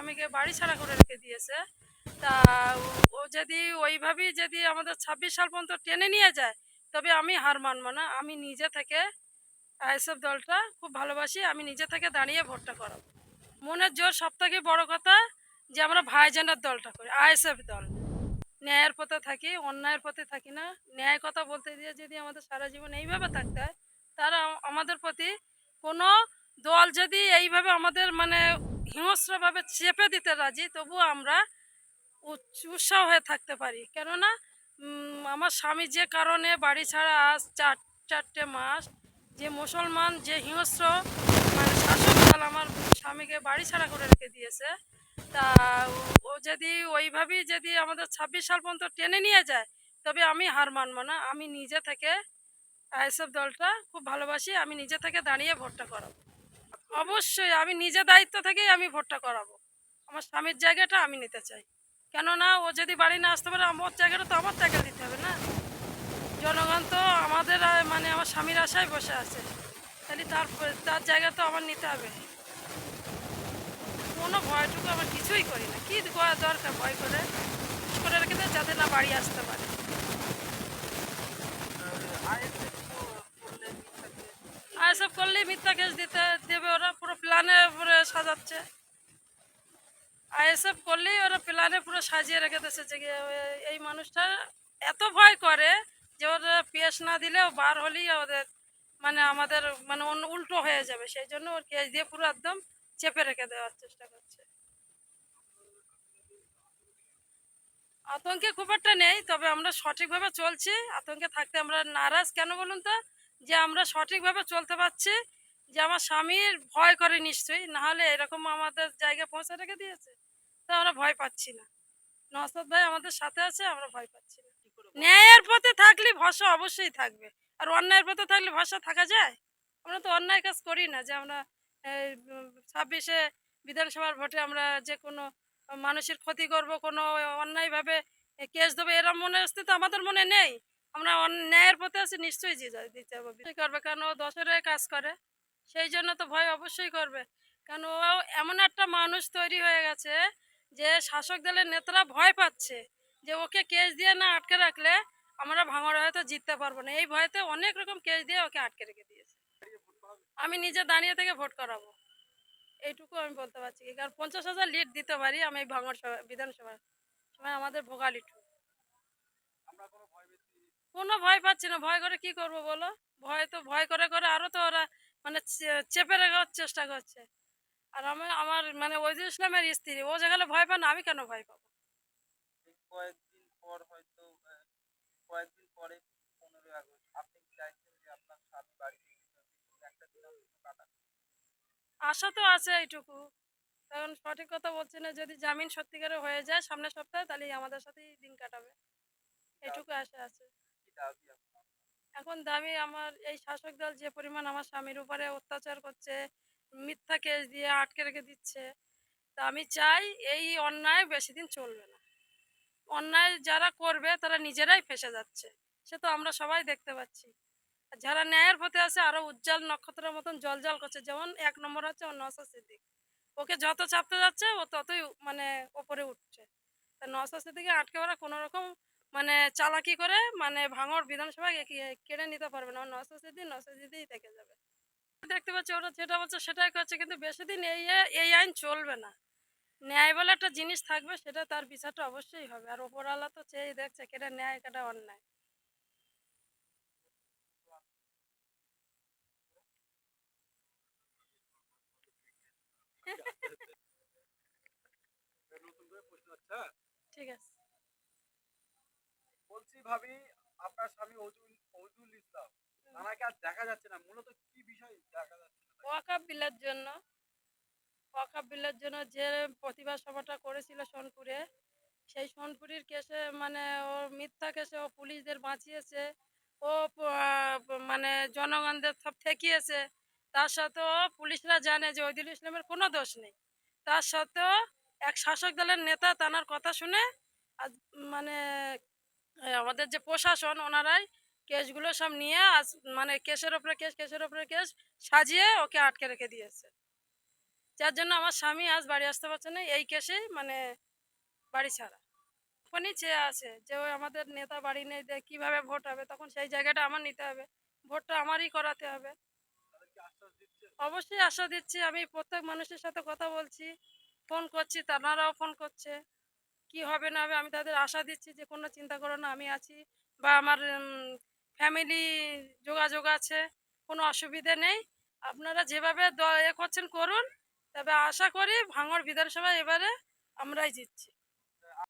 স্বামীকে বাড়ি ছাড়া করে রেখে দিয়েছে। তা ও- যদি ওইভাবেই যদি আমাদের ছাব্বিশ সাল পর্যন্ত টেনে নিয়ে যায়, তবে আমি হার মানবো না। আমি নিজে থেকে আইএসএফ দলটা খুব ভালোবাসি। আমি নিজে থেকে দাঁড়িয়ে ভোটটা করাবো। মনের জোর সব থেকে বড় কথা যে আমরা ভাইজানের দলটা করি, আইএসএফ দল। ন্যায়ের পথে থাকি, অন্যায়ের পথে থাকি না। ন্যায় কথা বলতে দিয়ে যদি আমাদের সারা জীবন এইভাবে থাকতে হয়, তারা আমাদের প্রতি কোনো দল যদি এইভাবে আমাদের মানে হিংস্রভাবে চেপে দিতে রাজি, তবুও আমরা উৎস- উৎসাহ হয়ে থাকতে পারি। কেননা আমার স্বামী যে কারণে বাড়ি ছাড়া আজ চার, চারটে মাস, যে মুসলমান, যে হিংস্র মানে শাসক দল আমার স্বামীকে বাড়ি ছাড়া করে রেখে দিয়েছে, তা ও- ও যদি ওইভাবেই যদি আমাদের ছাব্বিশ সাল পর্যন্ত টেনে নিয়ে যায়, তবে আমি হার মানব না। আমি নিজে থেকে আইএসএফ দলটা খুব ভালোবাসি, আমি নিজে থেকে দাঁড়িয়ে ভোটটা করাবো। অবশ্যই আমি নিজে দায়িত্ব থেকেই আমি ভোটটা করাবো। আমার স্বামীর জায়গাটা আমি নিতে চাই। কেননা ও যদি বাড়ি না আসতে পারে, আমার জায়গাটা তো আমার জায়গা দিতে হবে না। জনগণ তো আমাদের মানে আমার স্বামীর আশায় বসে আছে। তাহলে তার তার জায়গা তো আমার নিতে হবে। কোনো ভয়টুকু আমার কিছুই করি না। কি করা দরকার ভয় করে? করে রেখে যাতে না বাড়ি আসতে পারে। করলেই মিথ্যা কেস দিতে দেবে ওরা, পুরো প্ল্যানে পুরো সাজাচ্ছে। আইএসএফ করলেই ওরা প্ল্যানে পুরো সাজিয়ে রেখে দিয়েছে যে এই মানুষটা এত ভয় করে যে ওরা পেশ না দিলেও বার হলেই ওদের মানে আমাদের মানে অন্য উল্টো হয়ে যাবে। সেই জন্য ওর কেস দিয়ে পুরো একদম চেপে রেখে দেওয়ার চেষ্টা করছে। আতঙ্কে খুব একটা নেই, তবে আমরা সঠিকভাবে চলছি। আতঙ্কে থাকতে আমরা নারাজ কেন বলুন তো? যে আমরা সঠিকভাবে চলতে পারছি যে আমার স্বামীর ভয় করে নিশ্চয়ই নাহলে এরকম আমাদের জায়গায় পৌঁছে রেখে দিয়েছে তো আমরা ভয় পাচ্ছি না। নসদ ভাই আমাদের সাথে আছে আমরা ভয় পাচ্ছি না। ন্যায়ের পথে থাকলে ভরসা অবশ্যই থাকবে আর অন্যায়ের পথে থাকলে ভরসা থাকা যায়? আমরা তো অন্যায় কাজ করি না যে আমরা ছাব্বিশে বিধানসভার ভোটে আমরা যে কোনো মানুষের ক্ষতি করব কোনো অন্যায়ভাবে কেস দেবো এরম মনে আসতে তো আমাদের মনে নেই। আমরা ন্যায়ের পথে আছি, নিশ্চয়ই দিতে হবে। করবে, কারণ ও দশরে কাজ করে। সেই জন্য তো ভয় অবশ্যই করবে। কারণ ও এমন একটা মানুষ তৈরি হয়ে গেছে যে শাসক দলের নেতারা ভয় পাচ্ছে যে ওকে কেস দিয়ে না আটকে রাখলে আমরা ভাঙড়ে হয়তো জিততে পারব না। এই ভয়তে অনেক রকম কেস দিয়ে ওকে আটকে রেখে দিয়েছে। আমি নিজে দাঁড়িয়ে থেকে ভোট করাবো। এইটুকু আমি বলতে পারছি কারণ পঞ্চাশ হাজার লিড দিতে পারি আমি এই ভাঙড় সভা বিধানসভার সময় আমাদের ভোগালি টু কোনো ভয় পাচ্ছি না। ভয় করে কি করব বলো? ভয় তো ভয় করে করে আরও তো ওরা মানে চেপে রাখার চেষ্টা করছে। আর আমি আমার মানে ওইদুল ইসলামের স্ত্রী ও যেখানে ভয় পায় না আমি কেন ভয় পাবো? কয়েকদিন পর হয়তো কয়েকদিন পরে পনেরোই আগস্ট আপনি চাইছেন যে আপনার স্বামী বাড়িতে একটা দিন আশা তো আছে এইটুকু। কারণ সঠিক কথা বলছি না যদি জামিন সত্যিকারে হয়ে যায় সামনের সপ্তাহে তাহলে আমাদের সাথেই দিন কাটাবে। এইটুকু আশা আছে। এখন দামি আমার, এই শাসক দল যে পরিমাণ আমার স্বামীর উপরে অত্যাচার করছে, মিথ্যা কেস দিয়ে আটকে রেখে দিচ্ছে, তা আমি চাই এই অন্যায় বেশি দিন চলবে না। অন্যায় যারা করবে, তারা নিজেরাই ফেসে যাচ্ছে। সে তো আমরা সবাই দেখতে পাচ্ছি। যারা ন্যায়ের পথে আছে, আরও উজ্জ্বল নক্ষত্রের মতন জল জল করছে। যেমন এক নম্বর হচ্ছে নসা সিদ্দিক। ওকে যত চাপতে যাচ্ছে, ও ততই মানে ওপরে উঠছে। তা নসা সিদ্দিকে আটকে ওরা কোনো রকম মানে চালাকি করে মানে ভাঙড় বিধানসভা কেড়ে নিতে পারবে না। নশো সিদ্ধি নশো সিদ্ধিই থেকে যাবে। দেখতে পাচ্ছি ওরা যেটা বলছে সেটাই করছে কিন্তু বেশি দিন এই এই আইন চলবে না। ন্যায় বলে একটা জিনিস থাকবে সেটা তার বিচারটা অবশ্যই হবে। আর ওপরওয়ালা তো চেয়ে দেখছে কেটা ন্যায় কেটা অন্যায়। প্রশ্ন হচ্ছে হ্যাঁ? ঠিক আছে। বলছি ভাবি আপনার স্বামী অজুল অজুল ইসলাম। তানাকে আর দেখা যাচ্ছে না। মূলত কি বিষয় দেখা যাচ্ছে না? ওয়াকাপ বিলের জন্য। ওয়াকাপ বিলের জন্য যে প্রতিবাদ সভাটা করেছিল সোনপুরে সেই সোনপুরের কেসে মানে ও মিথ্যা কেসে ও পুলিশদের বাঁচিয়েছে। ও মানে জনগণদের সব ঠেকিয়েছে। তার সত্ত্বেও পুলিশরা জানে যে ওইদুল ইসলামের কোনো দোষ নেই। তার সত্ত্বেও এক শাসক দলের নেতা তানার কথা শুনে আজ মানে আমাদের যে প্রশাসন, ওনারাই কেসগুলো সব নিয়ে আজ মানে কেসের ওপরে কেস, কেসের ওপরে কেস সাজিয়ে ওকে আটকে রেখে দিয়েছে। যার জন্য আমার স্বামী আজ বাড়ি আসতে পারছে না, এই কেসেই মানে বাড়ি ছাড়া। তখনই চেয়ে আছে, যে ওই আমাদের নেতা বাড়ি নেই, যে কীভাবে ভোট হবে, তখন সেই জায়গাটা আমার নিতে হবে। ভোটটা আমারই করাতে হবে। অবশ্যই আশা দিচ্ছি, আমি প্রত্যেক মানুষের সাথে কথা বলছি, ফোন করছি, তারাও ফোন করছে। কি হবে না হবে আমি তাদের আশা দিচ্ছি যে কোনো চিন্তা করো না, আমি আছি বা আমার ফ্যামিলি যোগাযোগ আছে, কোনো অসুবিধে নেই। আপনারা যেভাবে এ করছেন করুন, তবে আশা করি ভাঙড় বিধানসভা এবারে আমরাই জিতছি।